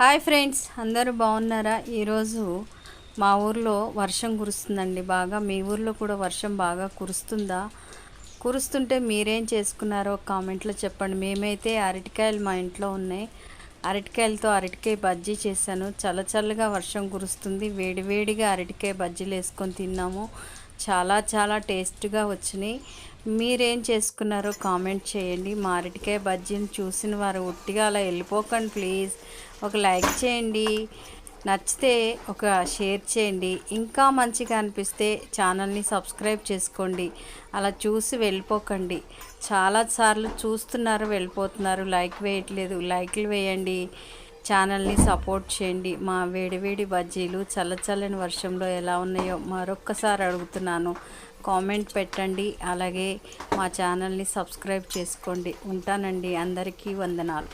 Hi friends అందరూ బాగున్నారా? ఈరోజు మా ఊర్లో వర్షం కురుస్తుందండి బాగా. మీ ఊర్లో కూడా వర్షం బాగా కురుస్తుందా? కురుస్తుంటే మీరేం చేసుకున్నారో కామెంట్లో చెప్పండి. మేమైతే అరటికాయలు మా ఇంట్లో ఉన్నాయి. అరటికాయలతో అరటికాయ బజ్జీ చేశాను. చల్లచల్లగా వర్షం కురుస్తుంది. వేడివేడిగా అరటికాయ బజ్జీలు వేసుకొని తిన్నాము. చాలా చాలా టేస్ట్గా వచ్చినాయి. మీరేం చేసుకున్నారో కామెంట్ చేయండి. మా అరటికాయ బజ్జీని చూసిన వారు ఉట్టిగా అలా వెళ్ళిపోకండి ప్లీజ్. ఒక లైక్ చేయండి. నచ్చితే ఒక షేర్ చేయండి. ఇంకా మంచిగా అనిపిస్తే ఛానల్ని సబ్స్క్రైబ్ చేసుకోండి. అలా చూసి వెళ్ళిపోకండి. చాలాసార్లు చూస్తున్నారు వెళ్ళిపోతున్నారు. లైక్ వేయట్లేదు. లైక్లు వేయండి. ఛానల్ని సపోర్ట్ చేయండి. మా వేడివేడి బజ్జీలు చల్లచల్లని వర్షంలో ఎలా ఉన్నాయో మరొక్కసారి అడుగుతున్నాను. కామెంట్ పెట్టండి. అలాగే మా ఛానల్ని సబ్స్క్రైబ్ చేసుకోండి. ఉంటానండి. అందరికీ వందనాలు.